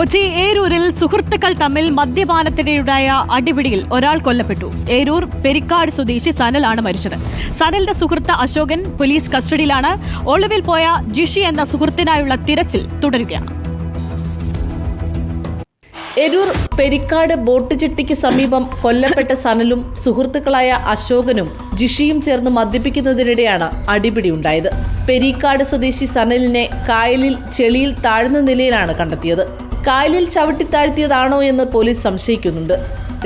കൊച്ചി ഏരൂരിൽ സുഹൃത്തുക്കൾ തമ്മിൽ മദ്യപാനത്തിനിടെയുണ്ടായ അടിപിടിയിൽ ഒരാൾ കൊല്ലപ്പെട്ടു. ഏരൂർ പെരിക്കാട് സ്വദേശി സനലാണ് മരിച്ചത്. സനലിന്റെ സുഹൃത്ത് അശോകൻ പോലീസ് കസ്റ്റഡിയിലാണ്. ഒളിവിൽ പോയ ജിഷി എന്ന സുഹൃത്തിനായുള്ള തിരച്ചിൽ തുടരുകയാണ്. എരൂർ പെരിക്കാട് ബോട്ട് ചിട്ടിക്ക് സമീപം കൊല്ലപ്പെട്ട സനലും സുഹൃത്തുക്കളായ അശോകനും ജിഷിയും ചേർന്ന് മദ്യപിക്കുന്നതിനിടെയാണ് അടിപിടി ഉണ്ടായത് പെരിക്കാട് സ്വദേശി സനലിനെ കായലിൽ ചെളിയിൽ താഴ്ന്ന നിലയിലാണ് കണ്ടെത്തിയത്. കായലിൽ ചവിട്ടിത്താഴ്ത്തിയതാണോ എന്ന് പോലീസ് സംശയിക്കുന്നുണ്ട്.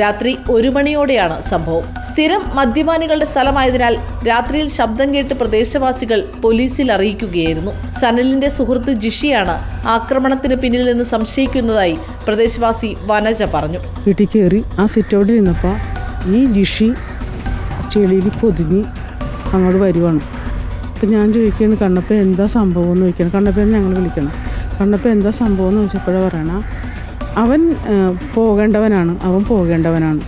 രാത്രി ഒരു മണിയോടെയാണ് സംഭവം. സ്ഥിരം മദ്യപാനികളുടെ സ്ഥലമായതിനാൽ രാത്രിയിൽ ശബ്ദം കേട്ട് പ്രദേശവാസികൾ പോലീസിൽ അറിയിക്കുകയായിരുന്നു. സനലിന്റെ സുഹൃത്ത് ജിഷിയാണ് ആക്രമണത്തിന് പിന്നിൽ നിന്ന് സംശയിക്കുന്നതായി പ്രദേശവാസി വനജ പറഞ്ഞു. വീട്ടിൽ കയറി ആ സിറ്റ് ഔട്ടിൽ നിന്നപ്പോൾ ഈ ജിഷി ചെളിയിൽ പൊതിഞ്ഞ് അങ്ങോട്ട് വരുവാണ്. അപ്പം ഞാൻ ചോദിക്കുകയാണ് കണ്ണപ്പ എന്താ സംഭവം? എന്ന് ചോദിക്കണം കണ്ണപ്പേന്ന് ഞങ്ങൾ വിളിക്കണം. കണ്ണപ്പ എന്താ സംഭവം എന്ന് ചോദിച്ചപ്പോഴേ പറയണ അവൻ പോകേണ്ടവനാണ് അവൻ പോകേണ്ടവനാണ്.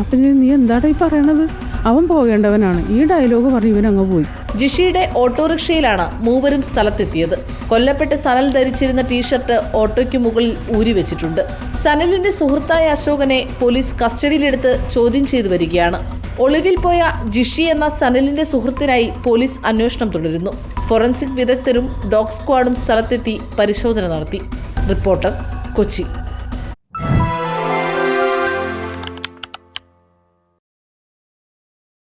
അപ്പം നീ എന്താടാ ഈ പറയണത്? അവൻ പോകേണ്ടവനാണ്. ഈ ഡയലോഗ് പറഞ്ഞ് ഇവനങ്ങ് പോയി. ജിഷിയുടെ ഓട്ടോറിക്ഷയിലാണ് മൂവരും സ്ഥലത്തെത്തിയത്. കൊല്ലപ്പെട്ട് സനൽ ധരിച്ചിരുന്ന ടീഷർട്ട് ഓട്ടോയ്ക്ക് മുകളിൽ ഊരി വെച്ചിട്ടുണ്ട്. സനലിന്റെ സുഹൃത്തായ അശോകനെ പോലീസ് കസ്റ്റഡിയിലെടുത്ത് ചോദ്യം ചെയ്തു വരികയാണ്. ഒളിവിൽ പോയ ജിഷി എന്ന സനലിന്റെ സുഹൃത്തിനായി പോലീസ് അന്വേഷണം തുടരുന്നു. ഫോറൻസിക് വിദഗ്ധരും ഡോഗ് സ്ക്വാഡും സ്ഥലത്തെത്തി പരിശോധന നടത്തി. റിപ്പോർട്ടർ കൊച്ചി.